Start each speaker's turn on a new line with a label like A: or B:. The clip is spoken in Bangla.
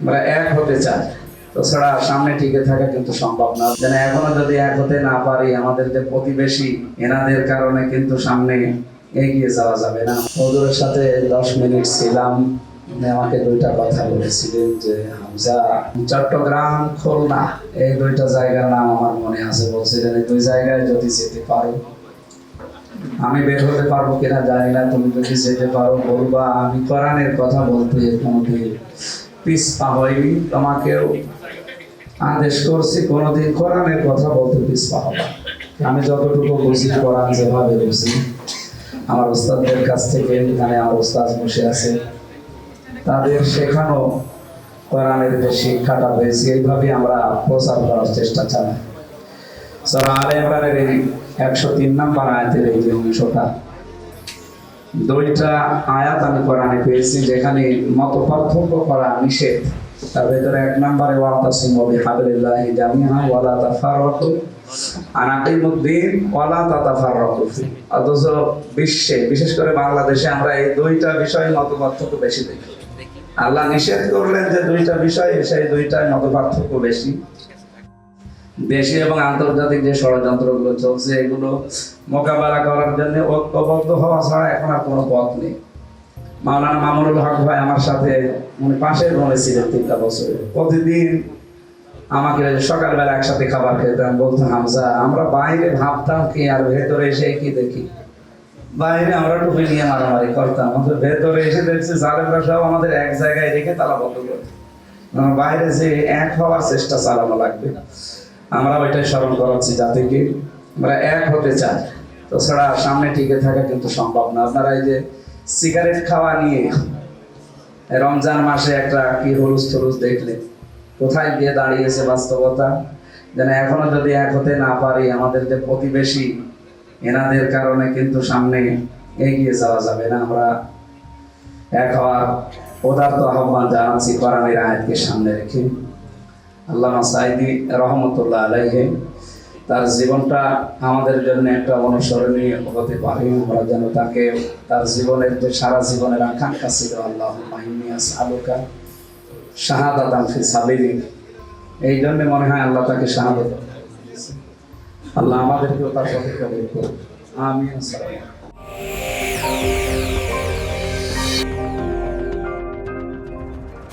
A: আমরা এক হতে চাই তো ছাড়া সামনে টিকে থাকা কিন্তু সম্ভব না। যেন এখনও যদি এক হতে না পারি আমাদের যে প্রতিবেশী এনাদের কারণে কিন্তু সামনে এগিয়ে যাওয়া যাবে না। ওদের সাথে দশ মিনিট ছিলাম। আমাকে দুইটা কথা বলেছিলেন যে, হামজা, চট্টগ্রাম খুলনা। এই দুইটা জায়গার নাম আমার মনে আছে। বলছিলেন, এই দুই জায়গায় যদি যেতে পারো, আমি বের হতে পারব কিনা জানি না। তুমি যদি যেতে পারো বলবা। আমি কোরআনের কথা বলতে কোনোদিন পিসপা হয়নি তোমাকেও আদেশ করছি, কোনোদিন কোরআনের কথা বলতে পিসপা হবা আমি যতটুকু বুঝি কোরআন যেভাবে বুঝি, আমার ওস্তাদদের কাছ থেকে এখানে আমার ওস্তাদ বসে আছে, তাদের শেখানো কোরআনের যে শিক্ষাটা পেয়েছি এইভাবে আমরা প্রচার করার চেষ্টা চালাই। সরা আলে ইমরানের এই একশো তিন নাম্বার আয়াতের এই যে অংশটা দুইটা আয়াত আমি কোরআনে পেয়েছি যেখানে মত পার্থক্য করা নিষেধ। তার ভেতরে এক নম্বরে, ওয়াতাসিমু জামিআ অথচ বিশ্বে, বিশেষ করে বাংলাদেশে আমরা এই দুইটা বিষয়ে মত পার্থক্য বেশি দেখি। আল্লাহ নিষেধ করলেন যে দুইটা বিষয় সেই দুইটাই মত পার্থক্য বেশি। দেশি এবং আন্তর্জাতিক যে ষড়যন্ত্রগুলো চলছে, এগুলো মোকাবেলা করার জন্য ঐক্যবদ্ধ হওয়া ছাড়া এখন আর কোনো পথ নেই। মাওলানা মামুনুল হক ভাই আমার সাথে, উনি পাশের রুমে ছিলেন তিনটা বছরে। প্রতিদিন আমাকে সকালবেলা একসাথে খাবার খেতাম বলতো হামজা, আমরা বাইরে ভাবতাম কি আর ভেতরে এসে কি দেখি? বাইরে আমরা টুপি নিয়ে মারামারি করতাম আমাদের ভেতরে এসে দেখছি জালেমরা সব আমাদের এক জায়গায় রেখে তালা বন্ধ করে বাইরে যে এক হওয়ার চেষ্টা চালানো লাগবে। আমরা ওইটাই স্মরণ করাচ্ছি যাতে কি আমরা এক হতে চাই। তো ছাড়া সামনে টিকে থাকা কিন্তু সম্ভব না। আপনারা এই যে সিগারেট খাওয়া নিয়ে রমজান মাসে একটা কি হলুস থলুস দেখলে কোথায় গিয়ে দাঁড়িয়েছে বাস্তবতা? যেন এখনও যদি এক হতে না পারি, আমাদের যে প্রতিবেশী, এনাদের কারণে কিন্তু সামনে এগিয়ে যাওয়া যাবে না। আমরা এক হওয়ার পদার্থ আহ্বান জানাচ্ছি, কোরআনের আয়াতকে সামনে রেখে। আল্লামা সাইদি রহমতুল্লাহ আলাইহে, তার জীবনটা আমাদের জন্য একটা অনুসরণীয় হতে পারে। আমরা যেন তাকে, তার জীবনের যে সারা জীবনের আকাঙ্ক্ষা ছিল আল্লাহ মাহিমিয়াস আলোকা শাহাদাত ফি সাবিলি এই জন্য মনে হয় আল্লাহ তাকে শাহাদত আল্লাহ আমাদেরকেও তার পথে কবুল